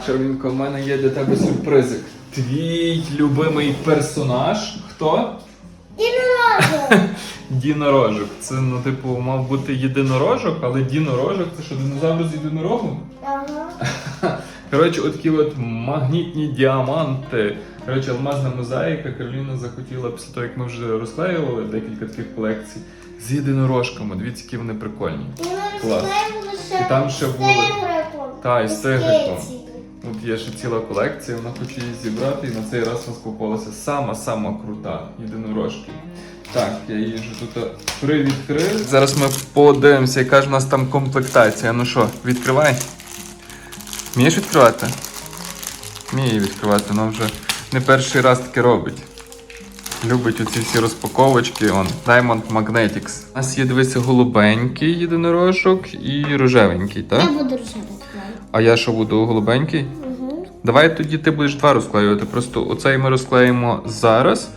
Так, Каролінко, в мене є для тебе сюрпризик. Твій любимий персонаж. Хто? Дінорожок. Дінорожок. Це, ну, типу, мав бути єдинорожок, але дінорожок це що, динозавр з єдинорогом? Ага. Коротше, отакі от магнітні діаманти. Коротше, алмазна мозаїка. Кароліна захотіла після того, як ми вже розклеювали декілька таких колекцій з єдинорожками. Дивіться, які вони прикольні. Клас. І там ще були-. Та, і з тигриком. От є ще ціла колекція, вона хоче її зібрати, і на цей раз у нас попалася сама-сама крута єдинорожки. Так, я її вже тут привідкрив. Зараз ми подивимося, яка ж у нас там комплектація. Ну що, відкривай. Вмієш відкривати? Вміє відкривати, вона вже не перший раз таке робить. Любить оці всі розпаковочки. Он, Diamond Magnetics. У нас є, дивися, голубенький єдинорожок і рожевенький, так? Я буду рожевий. А я що буду голубенький? Угу. Давай тоді ти будеш два розклеювати. Просто оцей ми розклеїмо зараз,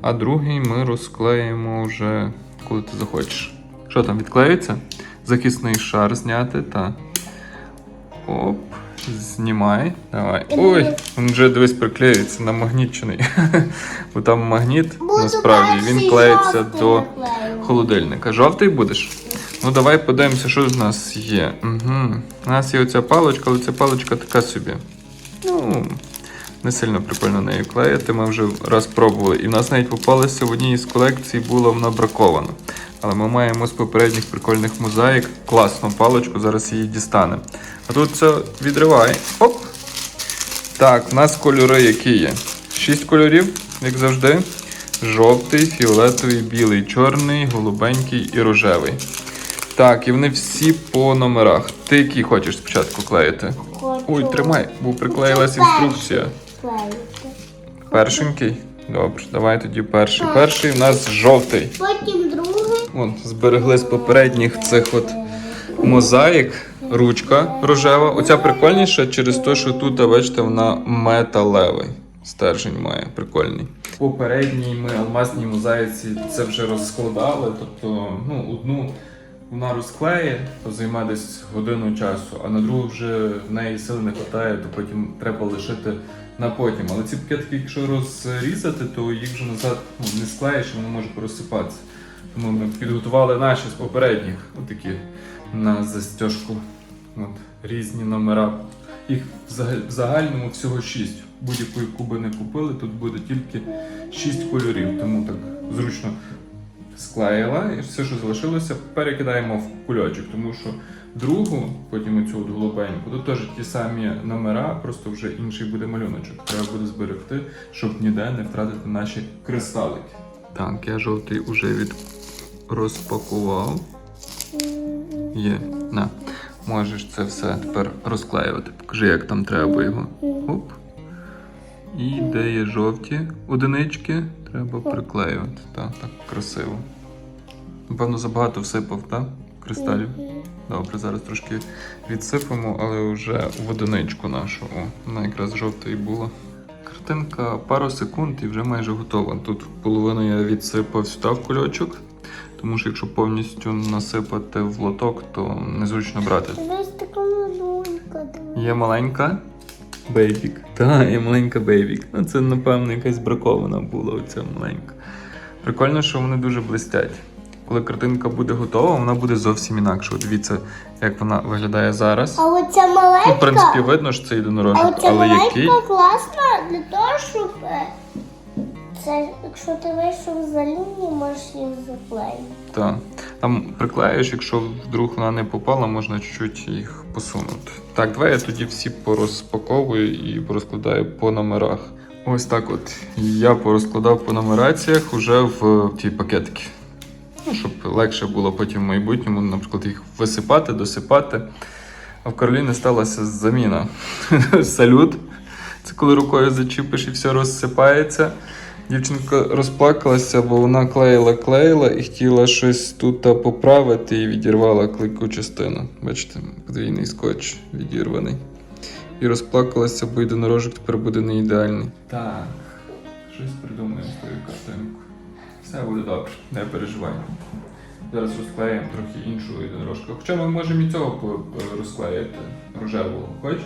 а другий ми розклеїмо вже коли ти захочеш. Що там відклеюється? Захисний шар зняти, та. Оп. Знімай. Давай. Ой, він вже дивись приклеюється намагнічений. Бо там магніт насправді він клеїться до холодильника. Жовтий будеш? Ну давай подивимося, що з нас є. Угу. У нас є оця паличка, але ця паличка така собі. Ну, не сильно прикольно нею клеїти. Ми вже раз пробували. І в нас навіть попалося в одній із колекцій, була вона бракована. Але ми маємо з попередніх прикольних мозаїк класну паличку, зараз її дістанемо. А тут це відривай. Оп! Так, в нас кольори які є? Шість кольорів, як завжди. Жовтий, фіолетовий, білий, чорний, голубенький і рожевий. Так, і вони всі по номерах. Ти який хочеш спочатку клеїти? Хочу. Ой, тримай, бо приклеїлась інструкція. Клеїти. Першенький? Добре, давай тоді перший. Перший в нас жовтий. Потім другий. Вон, зберегли з попередніх цих от мозаїк. Ручка рожева. Оця прикольніша через те, що тут, бачите, вона металевий. Стержень має прикольний. Попередній ми алмазній мозаїці це вже розкладали. Тобто, ну, одну вона розклеє, то займе десь годину часу, а на другу вже в неї сили не вистачає, то потім треба лишити на потім. Але ці пакетики, якщо розрізати, то їх вже назад ну, не склеїш, воно може порозсипатися. Тому ми підготували наші з попередніх, отакі на застіжку. От, різні номера. Їх в загальному всього 6. Будь-яку яку би не купили, тут буде тільки 6 кольорів, тому так зручно склеїла і все, що залишилося, перекидаємо в кульочок, тому що другу, потім оцю от голубеньку, тут теж ті самі номера, просто вже інший буде малюночок. Треба буде зберегти, щоб ніде не втратити наші кристалики. Так, я жовтий уже від розпакував. Є. На. Можеш це все тепер розклеювати. Покажи, як там треба його. Оп. І де є жовті одинички, треба приклеювати. Так, так, красиво. Напевно, забагато всипав, так? Кристалів. Добре, зараз трошки відсипемо, але вже в одиничку нашу. О, вона якраз жовта і була. Картинка пару секунд і вже майже готова. Тут половину я відсипав сюди в кульочок, тому що якщо повністю насипати в лоток, то незручно брати. Дивись така маленька. Є маленька бейбік. Так, є маленька бейбік. Ну це, напевно, якась бракована була оця маленька. Прикольно, що вони дуже блистять. Коли картинка буде готова, вона буде зовсім інакше. От Дивіться, як вона виглядає зараз. А оця маленька. Ну, в принципі, видно, що це а єдинорожок, оця але маленька який. класна для того, щоб е, це, якщо ти вийшов за лінію, можеш її заклеїти. Так. Там приклеїш, якщо вдруг вона не попала, можна чуть-чуть їх посунути. Так, давай я тоді всі порозпаковую і порозкладаю по номерах. Ось так от я порозкладав по нумераціях уже в ті пакетики. Ну, щоб легше було потім в майбутньому, наприклад, їх висипати, досипати. А в Кароліни сталася заміна. Салют. Це коли рукою зачіпиш і все розсипається. Дівчинка розплакалася, бо вона клеїла, клеїла і хотіла щось тут поправити і відірвала клейку частину. Бачите, подвійний скотч відірваний. І розплакалася, бо єдинорожок тепер буде не ідеальний. Так, щось придумаємо з тою картинкою. Все буде добре, не переживай. Зараз розклеїмо трохи іншу єдинорожку. Хоча ми можемо і цього розклеїти рожевого. Хочеш?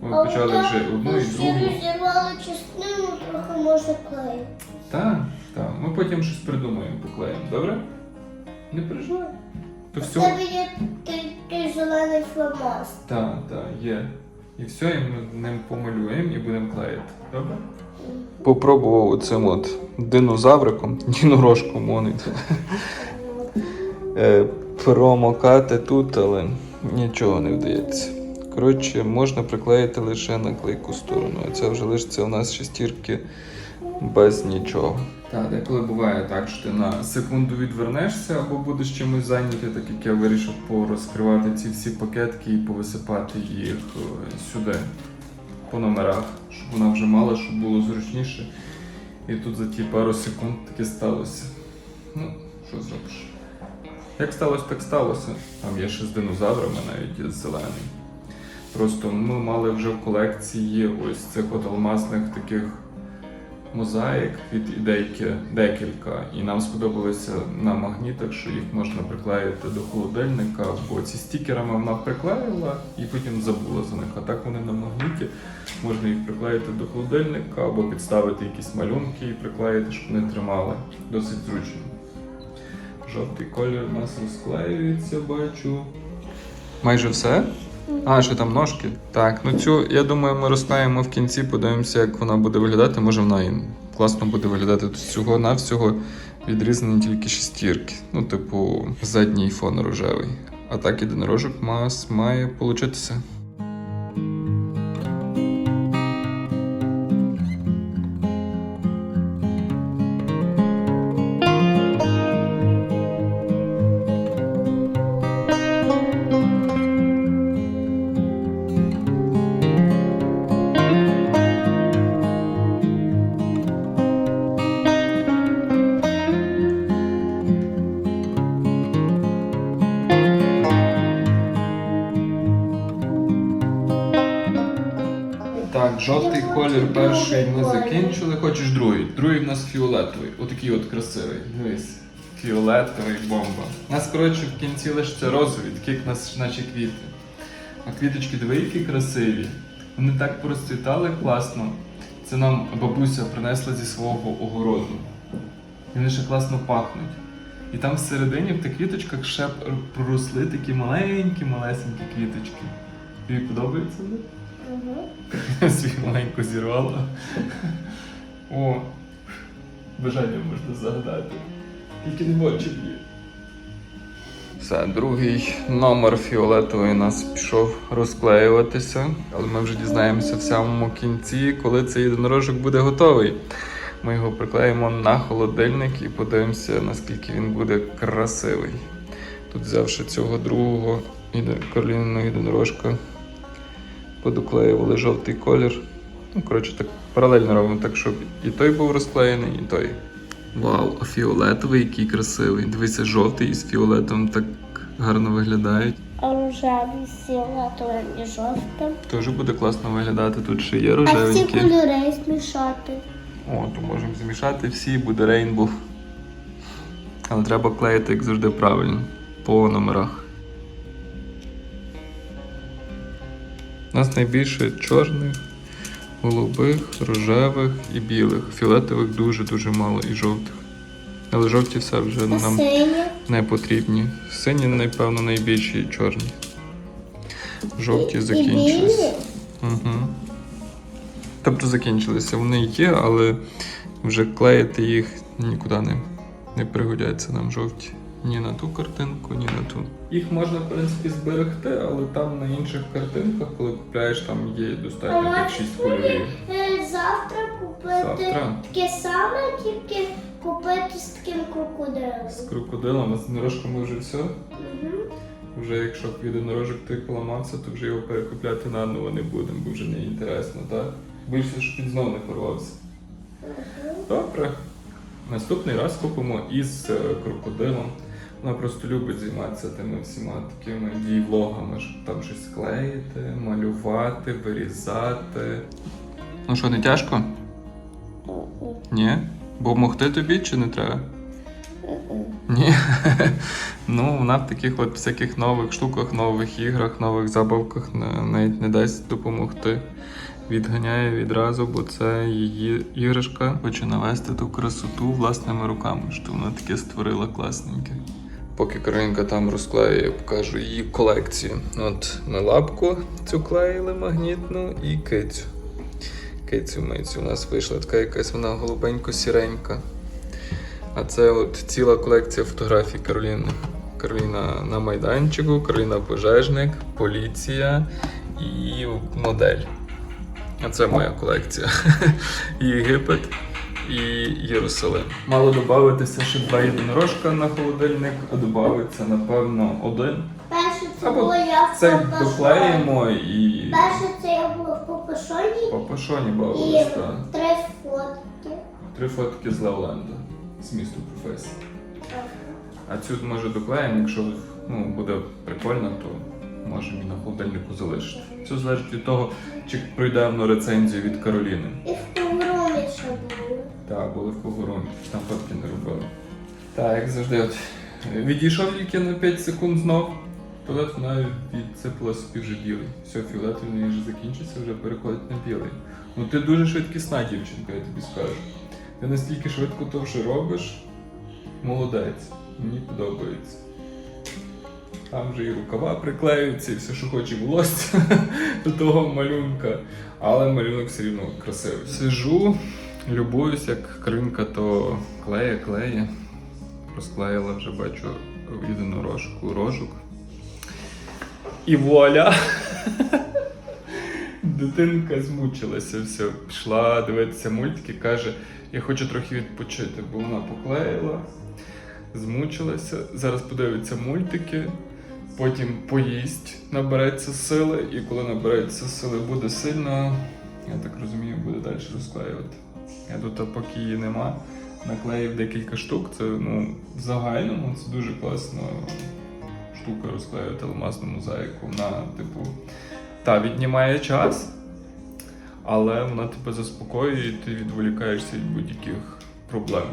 Ми почали вже одну і другу. розірвали частину, трохи може клеїти. Так, так. Ми потім щось придумаємо, поклеїмо, добре? Не переживай. То У все. тебе є той, той зелений фломастер. Так, так, є. І все, і ми ним помалюємо і будемо клеїти. Добре? Попробував оцим от динозавриком, дінорожком он е, промокати тут, але нічого не вдається. Коротше, можна приклеїти лише на клейку сторону, це вже лишиться у нас шестірки без нічого. Так, деколи буває так, що ти на секунду відвернешся або будеш чимось зайнятий, так як я вирішив порозкривати ці всі пакетки і повисипати їх е, сюди по номерах, щоб вона вже мала, щоб було зручніше. І тут за ті пару секунд таке сталося. Ну, що зробиш? Як сталося, так сталося. Там є ще з динозаврами навіть зелений. Просто ми мали вже в колекції ось цих от алмазних таких мозаїк від ідейки декілька. І нам сподобалося на магнітах, що їх можна приклеїти до холодильника, бо ці стікерами вона приклеїла і потім забула за них. А так вони на магніті можна їх приклеїти до холодильника або підставити якісь малюнки і приклеїти, щоб вони тримали. Досить зручно. Жовтий колір у нас розклеюється, бачу. Майже все. А, що там ножки. Так, ну цю, я думаю, ми розставимо в кінці, подивимося, як вона буде виглядати. Може вона і класно буде виглядати тут всього навсього відрізані тільки шестірки. Ну, типу, задній фон рожевий. А так єдинорожок має получитися. Жовтий колір перший ми закінчили. Хочеш другий? Другий в нас фіолетовий. Отакий от красивий. Дивись. Фіолетовий бомба. У нас, коротше, в кінці лише розові, такі як нас, наче квіти. А квіточки диви, які красиві. Вони так порозцвітали класно. Це нам бабуся принесла зі свого огороду. І вони ще класно пахнуть. І там всередині в тих квіточках ще проросли такі маленькі, малесенькі квіточки. Тобі подобається? Угу. Свій маленьку зірвала. О, бажання можна загадати. Тільки не в очі б'є. Все, другий номер фіолетовий нас пішов розклеюватися, але ми вже дізнаємося в самому кінці, коли цей єдинорожок буде готовий. Ми його приклеїмо на холодильник і подивимося, наскільки він буде красивий. Тут взявши цього другого королівного єдинорожка, подоклеювали жовтий колір. Ну, коротше, так паралельно робимо так, щоб і той був розклеєний, і той. Вау, а фіолетовий який красивий. Дивися, жовтий із фіолетовим так гарно виглядають. А рожевий з фіолетовим і жовтим. Теж буде класно виглядати. Тут ще є А всі рожевенькі. кольори змішати. О, то можемо змішати всі, буде рейнбоw. Але треба клеїти, як завжди, правильно, по номерах. У нас найбільше чорних, голубих, рожевих і білих. Фіолетових дуже-дуже мало і жовтих. Але жовті все вже А нам сині. не потрібні. Сині, напевно, найбільші і чорні. Жовті закінчились. Угу. Тобто закінчилися. Вони є, але вже клеїти їх нікуди не, не пригодяться нам жовті. Ні на ту картинку, ні на ту. Їх можна, в принципі, зберегти, але там на інших картинках, коли купляєш, там є достатньо тих шість кольорів. Е, Завтра купити Завтра? таке саме, тільки купити з таким крокодилом. З крокодилом, а з єдинорожками вже все. Угу. Вже якщо єдинорожок той поламався, то вже його перекупляти наново не будемо, бо вже не інтересно, так? Боюся, щоб він знов не порвався. Добре. Наступний раз купимо із е, крокодилом. Вона просто любить займатися тими всіма такими дієвлогами, щоб там щось клеїти, малювати, вирізати. Ну що, не тяжко? Ні? Бо могти тобі чи не треба? Ні? Ні. ну, вона в таких от всяких нових штуках, нових іграх, нових забавках навіть не дасть допомогти. Відганяє відразу, бо це її іграшка хоче навести ту красоту власними руками, що вона таке створила класненьке. Поки Каринка там розклеює, я покажу її колекцію. От ми лапку цю клеїли магнітну і кицю. Кицю мицю. У нас вийшла така якась вона голубенько-сіренька. А це от ціла колекція фотографій Кароліни. Кароліна на майданчику, Кароліна пожежник, поліція і модель. А це моя колекція. Єгипет і Єрусалим. Мало додатися ще два єдинорожка на холодильник, а додається, напевно, один. Перше це Або було я в Це Папашоні. доклеїмо і Перше це я була в Папашоні по пашоні і бавились. три фотки. Три фотки з Левленда з місту професії. А цю може доклеїмо, якщо ну, буде прикольно, то можемо і на холодильнику залишити. Це залежить від того, чи пройде воно рецензію від Кароліни. І в Ковромі ще були. Так, були в Когорумі, там фотки не робили. Так, як завжди, от відійшов тільки на 5 секунд знов. Туалет вона відсипала собі вже білий. Все, фіолетовий вже закінчиться, вже переходить на білий. Ну ти дуже швидкісна дівчинка, я тобі скажу. Ти настільки швидко то вже робиш. Молодець. Мені подобається. Там вже і рукава приклеюються, і все, що хоче волосся до того малюнка. Але малюнок все рівно красивий. Сижу, любуюсь, як кринка то клеє, клеє. Розклеїла вже бачу єдинорожку, рожок. І вуаля! Дитинка змучилася, все, пішла дивитися мультики, каже, я хочу трохи відпочити, бо вона поклеїла, змучилася. Зараз подивиться мультики, потім поїсть, набереться сили, і коли набереться сили, буде сильно, я так розумію, буде далі розклеювати. Я тут, поки її нема, наклеїв декілька штук. Це ну, в загальному це дуже класна штука розклеювати алмазну мозаїку. Вона, типу, та віднімає час, але вона тебе заспокоює і ти відволікаєшся від будь-яких проблем.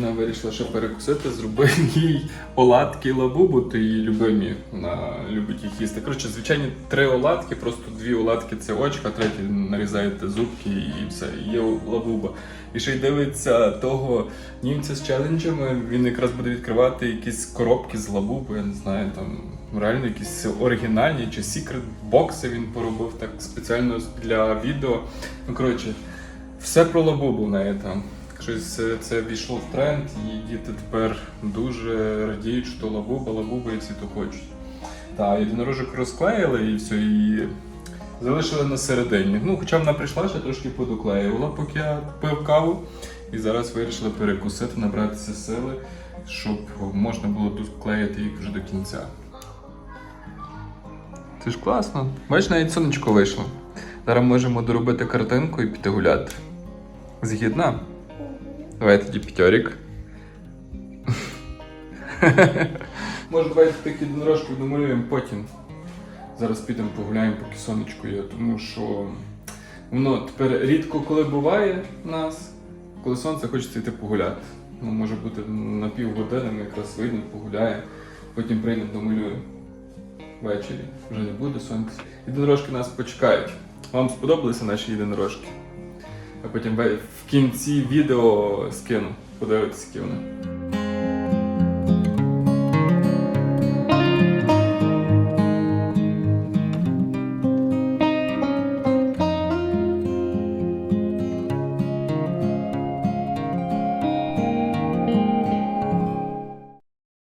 Так, вирішила ще перекусити, зробив їй оладки лабубу, то її любимі, вона любить їх їсти. Коротше, звичайні три оладки, просто дві оладки це очка, треті нарізаєте зубки і все, є лабуба. І ще й дивиться того німця з челенджами, він якраз буде відкривати якісь коробки з лабуби, я не знаю, там реально якісь оригінальні чи секрет бокси він поробив так спеціально для відео. Ну коротше, все про лабубу в неї там. Щось це, війшло в тренд, і діти тепер дуже радіють, що лабуба, лабуба і всі то хочуть. Так, єдинорожок розклеїли і все, і залишили на середині. Ну, хоча вона прийшла, ще трошки подоклеювала, поки я пив каву. І зараз вирішили перекусити, набратися сили, щоб можна було тут клеїти їх вже до кінця. Це ж класно. Бачиш, навіть сонечко вийшло. Зараз можемо доробити картинку і піти гуляти. Згідна? Давай тоді п'ятьорік. Може, давайте такі дорожку домалюємо потім. Зараз підемо погуляємо, поки сонечко є, тому що воно тепер рідко коли буває в нас, коли сонце хочеться йти погуляти. Ну, може бути на півгодини, ми якраз вийдемо, погуляємо, потім прийдемо домалюємо. Ввечері вже не буде сонця. Єдинорожки нас почекають. Вам сподобалися наші єдинорожки? А потім в кінці відео скину. Подивитися, які вони.